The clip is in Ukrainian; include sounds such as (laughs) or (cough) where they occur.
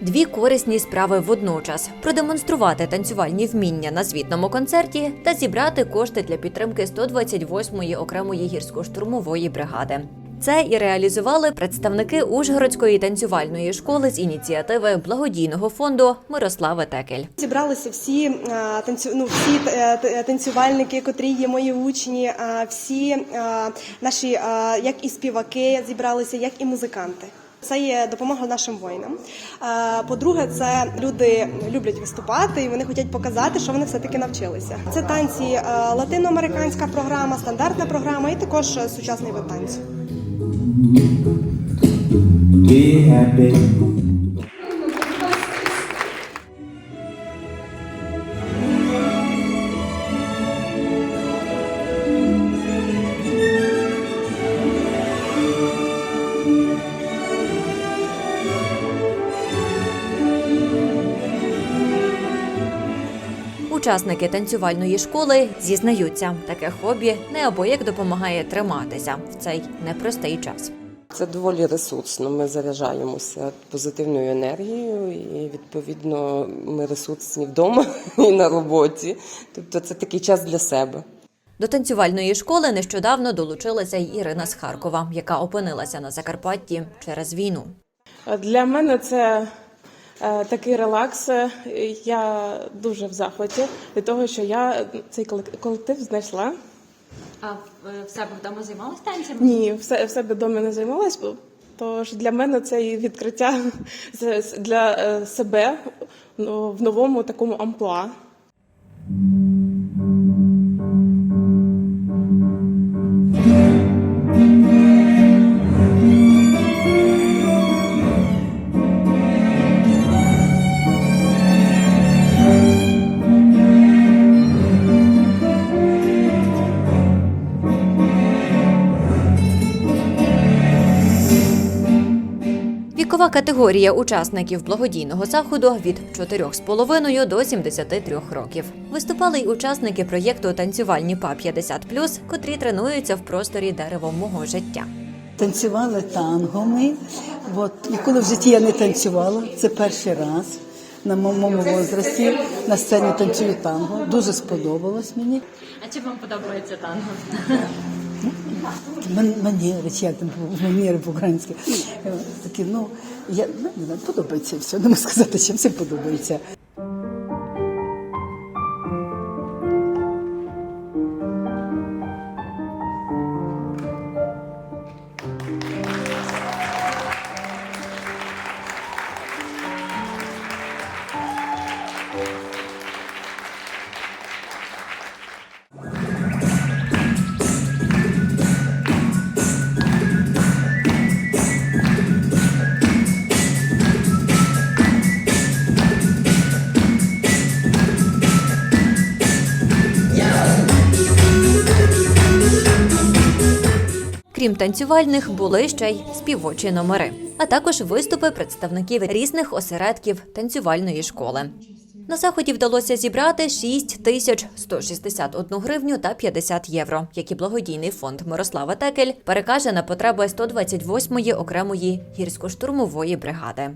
Дві корисні справи водночас продемонструвати танцювальні вміння на звітному концерті та зібрати кошти для підтримки 128-ї окремої гірсько-штурмової бригади. Це і реалізували представники Ужгородської танцювальної школи з ініціативи благодійного фонду Мирослави Текель. Зібралися всі е, танцю... ну, всі е, танцювальники, котрі є мої учні, е, всі е, наші, е, як і співаки, зібралися, як і музиканти. Це є допомога нашим воїнам. Е, По-друге, це люди люблять виступати і вони хочуть показати, що вони все таки навчилися. Це танці е, латиноамериканська програма, стандартна програма і також сучасний вид танцю. Учасники танцювальної школи зізнаються, таке хобі неабияк допомагає триматися в цей непростий час. Це доволі ресурсно. Ми заряджаємося позитивною енергією, і відповідно ми ресурсні вдома (laughs) і на роботі. Тобто це такий час для себе. До танцювальної школи нещодавно долучилася й Ірина з Харкова, яка опинилася на Закарпатті через війну. Для мене це такий релакс. Е, Я дуже в захваті від того, що я цей колек- колектив знайшла. А в, в себе вдома займалась танцями? Ні, все, в себе вдома не займалась, бо- тож для мене це і відкриття для е, себе ну, в новому такому амплуа. Вікова категорія учасників благодійного заходу від 4,5 до 73 років. Виступали й учасники проєкту Танцювальні па 50+, котрі тренуються в просторі дерево мого життя. Танцювали танго ми. От, ніколи в житті я не танцювала. Це перший раз на моєму возрасті на сцені танцюю танго. Дуже сподобалось мені. А чи вам подобається танго? (laughs) Ман- Манери, чи як там манери по-українськи. Е, Такі, ну, я ну, не знаю, подобається все. Не можу сказати, що все подобається. Крім танцювальних, були ще й співочі номери, а також виступи представників різних осередків танцювальної школи. На заході вдалося зібрати 6 тисяч 161 гривню та 50 євро, які благодійний фонд Мирослава Текель перекаже на потреби 128-ї окремої гірсько-штурмової бригади.